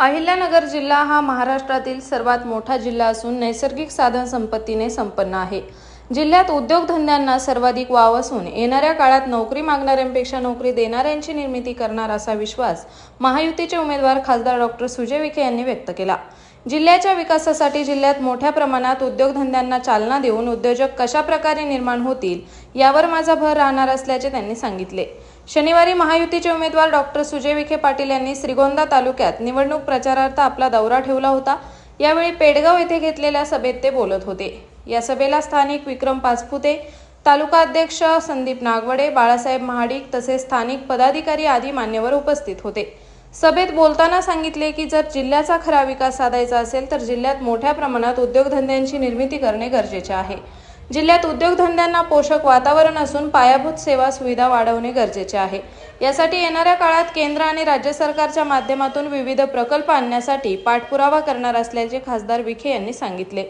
अहिल्यानगर जिल्हा हा महाराष्ट्रातील सर्वात मोठा जिल्हा असून नैसर्गिक साधन संपत्तीने संपन्न आहे. जिल्ह्यात उद्योगधंद्यांना सर्वाधिक वाव असून येणाऱ्या काळात नोकरी मागणाऱ्यांपेक्षा नोकरी देणाऱ्यांची निर्मिती करणार असा विश्वास महायुतीचे उमेदवार खासदार डॉक्टर सुजय विखे यांनी व्यक्त केला. जिल्ह्याच्या विकासासाठी जिल्ह्यात मोठ्या प्रमाणात उद्योगधंद्यांना चालना देऊन उद्योजक कशा प्रकारे निर्माण होतील यावर माझा भर राहणार असल्याचे त्यांनी सांगितले. शनिवारी महायुतीचे उमेदवार डॉक्टर सुजय विखे पाटील यांनी श्रीगोंदा तालुक्यात निवडणूक प्रचारार्थ आपला दौरा ठेवला होता. यावेळी पेडगाव येथे घेतलेल्या सभेत ते बोलत होते. या सभेला स्थानिक विक्रम पाचपुते तालुका अध्यक्ष संदीप नागवडे बाळासाहेब महाडिक तसेच स्थानिक पदाधिकारी आदी मान्यवर उपस्थित होते. सभेत बोलताना सांगितले की जर जिल्ह्याचा खरा विकास साधायचा असेल तर जिल्ह्यात मोठ्या प्रमाणात उद्योगधंद्यांची निर्मिती करणे गरजेचे आहे. जिल्ह्यात उद्योगधंद्यांना पोषक वातावरण असून पायाभूत सेवा सुविधा वाढवणे गरजेचे आहे. यासाठी येणाऱ्या काळात केंद्र आणि राज्य सरकारच्या माध्यमातून विविध प्रकल्प आणण्यासाठी पाठपुरावा करणार असल्याचे खासदार विखे यांनी सांगितले.